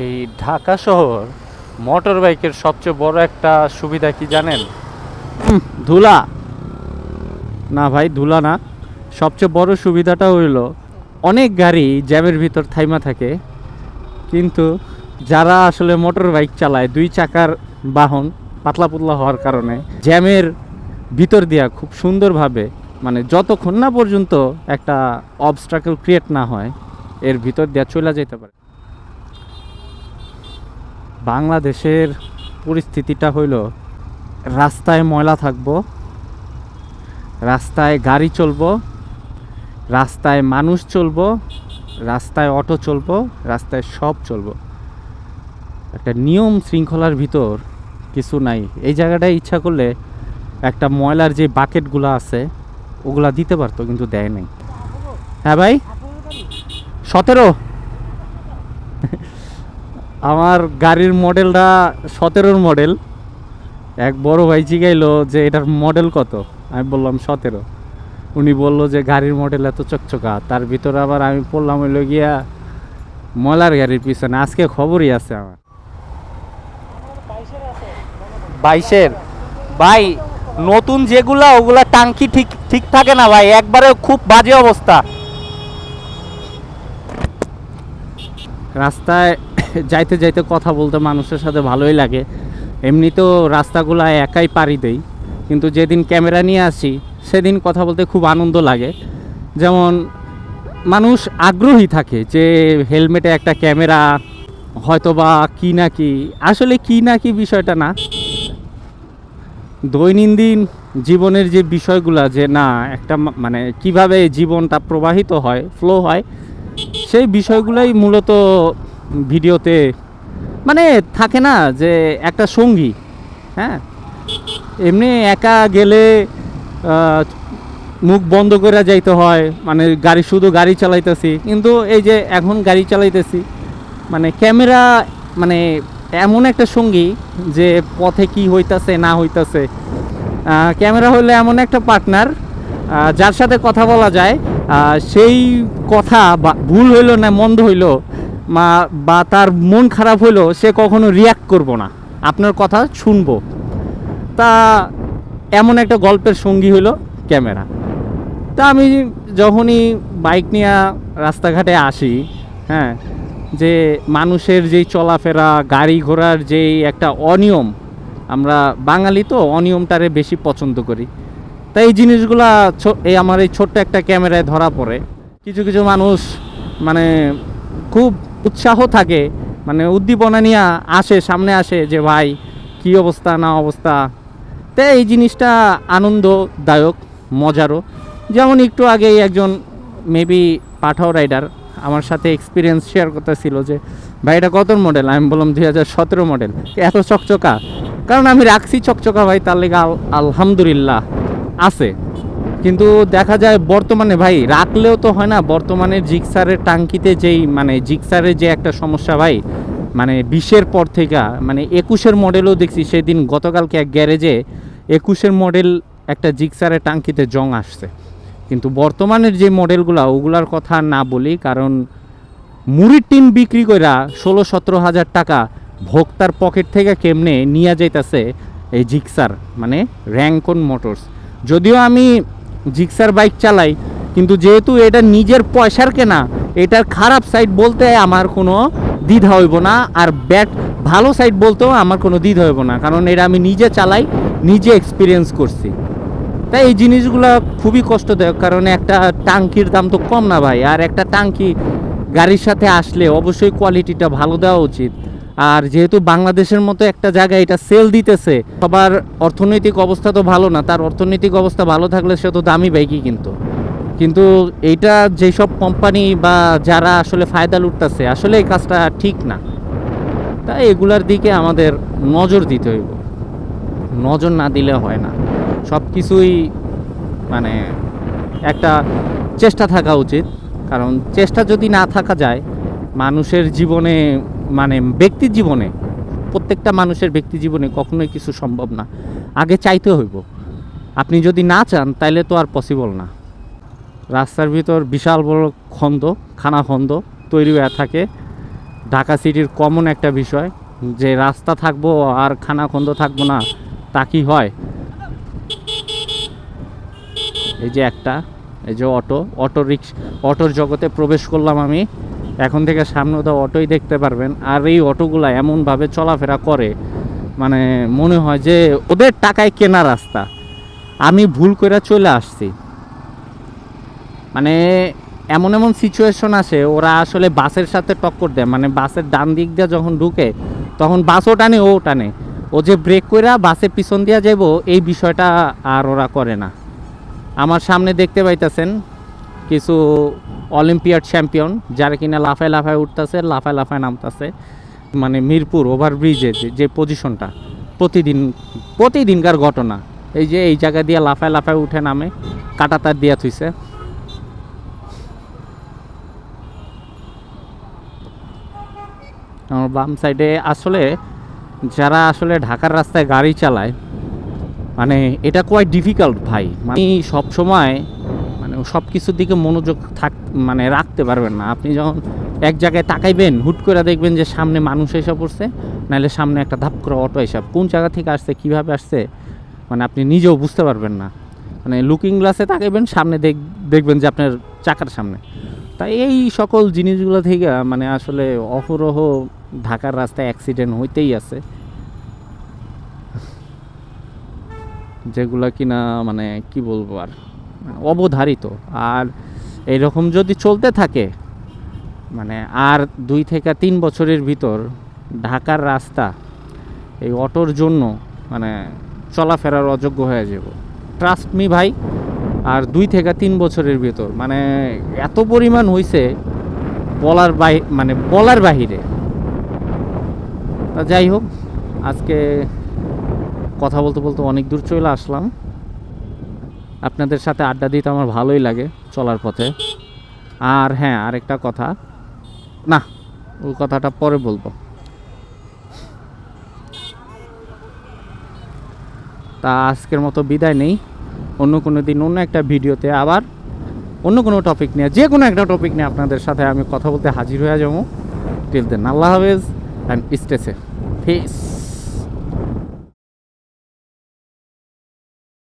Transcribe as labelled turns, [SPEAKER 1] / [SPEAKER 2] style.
[SPEAKER 1] এই ঢাকা শহর মোটর বাইকের সবচেয়ে বড় একটা সুবিধা কি জানেন? ধুলা। না ভাই, ধুলা না। সবচেয়ে বড় সুবিধাটা হইল, অনেক গাড়ি জ্যামের ভিতর থাইমা থাকে, কিন্তু যারা আসলে মোটর বাইক চালায়, দুই চাকার বাহন পাতলা পুতলা হওয়ার কারণে, জ্যামের ভিতর দিয়া খুব সুন্দরভাবে মানে যতক্ষণ না পর্যন্ত একটা অবস্ট্রাকল ক্রিয়েট না হয়, এর ভিতর দিয়া চলে যেতে পারে। বাংলাদেশের পরিস্থিতিটা হইল, রাস্তায় ময়লা থাকব, রাস্তায় গাড়ি চলব, রাস্তায় মানুষ চলব, রাস্তায় অটো চলব, রাস্তায় সব চলব। একটা নিয়ম শৃঙ্খলার ভিতর কিছু নাই। এই জায়গাটায় ইচ্ছা করলে একটা ময়লার যে বাকেটগুলো আছে, ওগুলা দিতে পারতো, কিন্তু দেয় নাই। হ্যাঁ ভাই? সতেরো? আমার গাড়ির মডেলটা সতেরোর মডেল। এক বড় ভাই জিগাইলো যে এটার মডেল কত? আমি বললাম, সতেরো। উনি বলল যে গাড়ির মডেল এত চকচকা, তার ভিতরে আবার আমি পড়লাম হইল গিয়া ময়লার গাড়ির পিছনে। আজকে খবরই আছে আমার।
[SPEAKER 2] বাইশের? ভাই, নতুন যেগুলা, ওগুলা টাঙ্কি ঠিক ঠিক থাকে না ভাই, একবারে খুব বাজে অবস্থা।
[SPEAKER 1] রাস্তায় যাইতে যাইতে কথা বলতে মানুষের সাথে ভালোই লাগে। এমনিতেও রাস্তাগুলো একাই পাড়ি দেই। কিন্তু যেদিন ক্যামেরা নিয়ে আসি, সেদিন কথা বলতে খুব আনন্দ লাগে। যেমন মানুষ আগ্রহী থাকে যে হেলমেটে একটা ক্যামেরা, হয়তোবা কি না কি, আসলে কি না কি বিষয়টা না। দৈনন্দিন জীবনের যে বিষয়গুলা যে না, একটা মানে কীভাবে জীবনটা প্রবাহিত হয় ফ্লো হয় সেই বিষয়গুলোই মূলত ভিডিওতে মানে থাকে না যে একটা সঙ্গী হ্যাঁ? এমনি একা গেলে মুখ বন্ধ করে যাইতে হয় মানে গাড়ি, শুধু গাড়ি চালাইতেছি। কিন্তু এই যে এখন গাড়ি চালাইতেছি মানে ক্যামেরা মানে এমন একটা সঙ্গী যে পথে কি হইতাছে, না হইতাছে। ক্যামেরা হলে এমন একটা পার্টনার যার সাথে কথা বলা যায় সেই কথা ভুল হইল না মন্দ হইল বা তার মন খারাপ হইল, সে কখনো রিয়াক্ট করব না। আপনার কথা শুনব। তা এমন একটা গল্পের সঙ্গী হইল ক্যামেরা। তা আমি যখনই বাইক নিয়ে রাস্তাঘাটে আসি হ্যাঁ যে মানুষের যেই চলাফেরা, গাড়ি ঘোড়ার যেই একটা অনিয়ম, আমরা বাঙালি তো অনিয়মটারে বেশি পছন্দ করি। তাই এই জিনিসগুলা এই আমার এই ছোট্ট একটা ক্যামেরায় ধরা পড়ে। কিছু কিছু মানুষ মানে খুব উৎসাহ থাকে মানে উদ্দীপনা নিয়ে আসে, সামনে আসে যে, ভাই, কি অবস্থা, না অবস্থা? তাই এই জিনিসটা আনন্দদায়ক, মজারও। যেমন একটু আগেই একজন মেবি পাঠাও রাইডার আমার সাথে এক্সপিরিয়েন্স শেয়ার করতেছিল যে, ভাই, এটা কত মডেল আমি বললাম, দুই হাজার সতেরো মডেল এত চকচকা। কারণ আমি রাখছি চকচকা ভাই, তার লেগে আল- আলহামদুলিল্লাহ। আছে। কিন্তু দেখা যায় বর্তমানে, ভাই, রাখলেও তো হয় না, বর্তমানে জিক্সারের টাঙ্কিতে যেই মানে জিক্সারের যে একটা সমস্যা, ভাই মানে বিশের পর থেকে মানে একুশের মডেলও দেখছি, সেদিন গতকালকে এক গ্যারেজে একুশের মডেল একটা জিক্সারের টাঙ্কিতে জং আসছে। কিন্তু বর্তমানের যে মডেলগুলো, ওগুলার কথা না বলি, কারণ মুড়ির টিন বিক্রি কইরা ষোলো সতেরো হাজার টাকা ভোক্তার পকেট থেকে কেমনে নিয়ে যাইতাছে এই জিক্সার মানে র্যাঙ্কন মোটরস। যদিও আমি জিক্সার বাইক চালাই, কিন্তু যেহেতু এটা নিজের পয়সার কেনা, এটার খারাপ সাইড বলতে আমার কোনো দ্বিধা হইব না, আর ব্যাট ভালো সাইড বলতেও আমার কোনো দ্বিধা হইব না, কারণ এটা আমি নিজে চালাই, নিজে এক্সপিরিয়েন্স করছি। তাই এই জিনিসগুলো খুবই কষ্টদায়ক, কারণ একটা টাঙ্কির দাম তো কম না ভাই, আর একটা টাঙ্কি গাড়ির সাথে আসলে অবশ্যই কোয়ালিটিটা ভালো দেওয়া উচিত। আর যেহেতু বাংলাদেশের মতো একটা জায়গায় এটা সেল দিতেছে, সবার অর্থনৈতিক অবস্থা তো ভালো না, তার অর্থনৈতিক অবস্থা ভালো থাকলে সে তো দামি বাইকই কিন্তু। কিন্তু এইটা যেসব কোম্পানি বা যারা আসলে ফায়দা লুটতেছে, আসলে এই কাজটা ঠিক না। তাই এগুলার দিকে আমাদের নজর দিতে হইব। নজর না দিলে হয় না। সব কিছুই মানে একটা চেষ্টা থাকা উচিত। কারণ চেষ্টা যদি না থাকা যায়, মানুষের জীবনে মানে ব্যক্তি জীবনে, প্রত্যেকটা মানুষের ব্যক্তি জীবনে কখনোই কিছু সম্ভব না। আগে চাইতে হইব। আপনি যদি না চান, তাইলে তো আর পসিবল না। রাস্তার ভিতর বিশাল বড় খন্দ, খানা খন্দ তৈরি হয়ে থাকে। ঢাকা সিটির কমন একটা বিষয়, যে রাস্তা থাকব আর খানা খন্দ থাকব না, তা কি হয়? এই যে একটা, এই যে অটো অটো রিক্সা, অটোর জগতে প্রবেশ করলাম আমি। এখন থেকে সামনে তো অটোই দেখতে পারবেন। আর এই অটোগুলো এমনভাবে চলাফেরা করে মানে মনে হয় যে ওদের টাকায় কেনা রাস্তা। আমি ভুল করে চলে আসছি। মানে এমন এমন সিচুয়েশন আসে, ওরা আসলে বাসের সাথে টক্কর দেয়। মানে বাসের ডান দিক দিয়ে যখন ঢুকে, তখন বাসও টানে, ও টানে। ও যে ব্রেক করে বাসের পিছন দিয়া যাব এই বিষয়টা আর ওরা করে না। আমার সামনে দেখতে পাইতেছেন কিছু অলিম্পিয়াড চ্যাম্পিয়ন যারা কিনা লাফায় লাফায় উঠতেছে, লাফায় লাফায় নামতেছে। মানে মিরপুর ওভারব্রিজে যে পজিশনটা প্রতিদিন, প্রতিদিনকার ঘটনা। এই যে এই জায়গা দিয়ে লাফায় লাফায় উঠে নামে, কাটাতার দিয়া থুইছে। আমার বাম সাইডে আসলে যারা আসলে ঢাকার রাস্তায় গাড়ি চালায় মানে এটা কোয়াইট ডিফিকাল্ট ভাই। মানে সব সময় মানে সব কিছুর দিকে মনোযোগ থাক মানে রাখতে পারবেন না। আপনি যখন এক জায়গায় তাকাইবেন, হুট করে দেখবেন যে সামনে মানুষ এসে পড়ছে, নাহলে সামনে একটা ধাপ করে অটো এসে কোন জায়গা থেকে আসছে, কীভাবে আসছে মানে আপনি নিজেও বুঝতে পারবেন না। মানে লুকিং গ্লাসে তাকাইবেন, সামনে দেখ, দেখবেন যে আপনার চাকার সামনে। তাই এই সকল জিনিসগুলো থেকে মানে আসলে অহরহ ঢাকার রাস্তায় অ্যাক্সিডেন্ট হইতেই আছে। যেগুলো কিনা মানে কি বলব আর? অবধারিত। আর এরকম যদি চলতে থাকে মানে আর দুই থেকে তিন বছরের ভিতর ঢাকার রাস্তা এই অটোর জন্য মানে চলাফেরার অযোগ্য হয়ে যাব। ট্রাস্ট মি ভাই, আর দুই থেকে তিন বছরের ভিতর মানে এত পরিমাণ হইছে বলার বাহি মানে বলার বাহিরে। তা যাই হোক, আজকে কথা বলতে বলতে অনেক দূর চলে আসলাম। আপনাদের সাথে আড্ডা দিতে আমার ভালোই লাগে চলার পথে। আর হ্যাঁ আরেকটা কথা। না ওই কথাটা পরে বলব। তা আজকের মতো বিদায় নেই। অন্য কোনো দিন, অন্য একটা ভিডিওতে আবার অন্য কোনো টপিক নিয়ে, যে কোনো একটা টপিক নিয়ে আপনাদের সাথে আমি কথা বলতে হাজির হয়ে যাব। টিল দেন আল্লাহ হাফেজ অ্যান্ড স্টেসে ফেস